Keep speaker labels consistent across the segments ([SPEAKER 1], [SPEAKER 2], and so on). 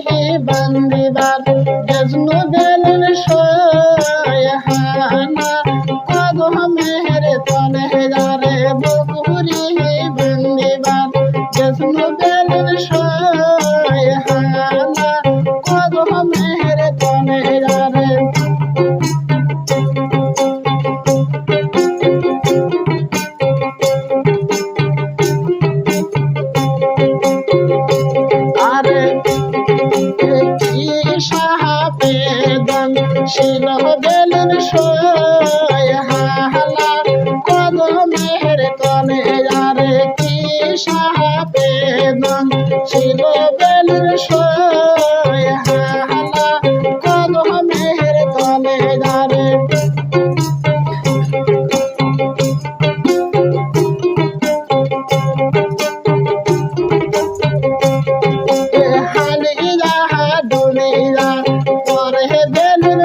[SPEAKER 1] দিবে বান্দিবার গজনু দেলের সহানা কদম মেহের তনহে শিলা বেলের সয় হালা কদমের কনে, আরে কি সাহাবেদন শিলা বেলের সয় হালা কদমের কনে, আরে thank you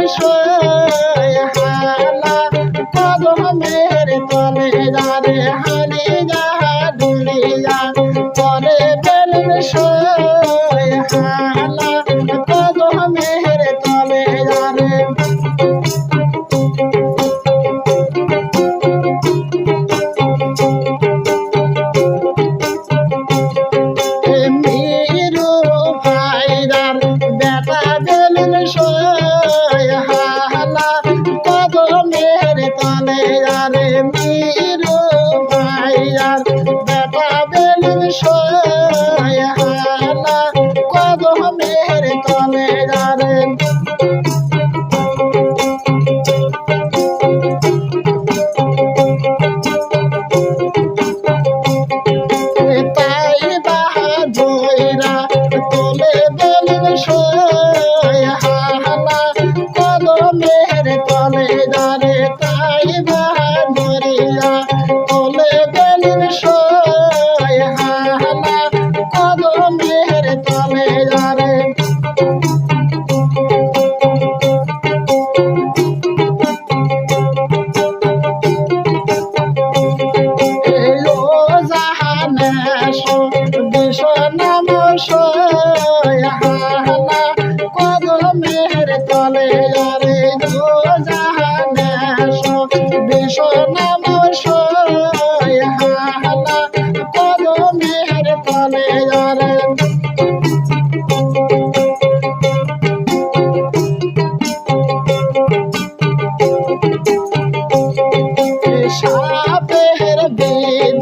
[SPEAKER 1] i'm Vishwa.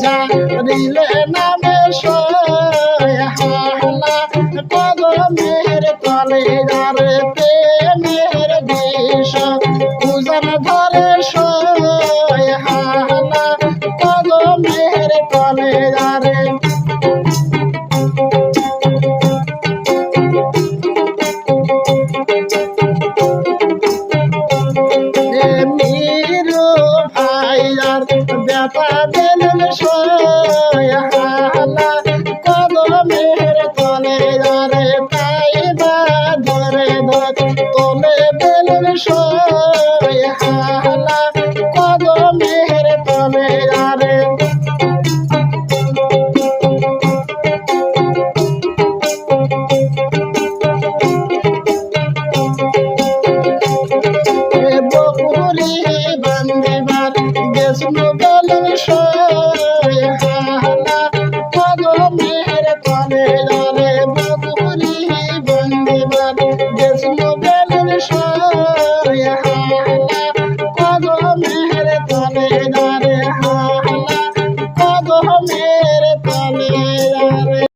[SPEAKER 1] ঝারিলে নামে হালা কদমের তলে আর প্রেমের দেশ। পূজার ধরে হালা কদমের তলে আর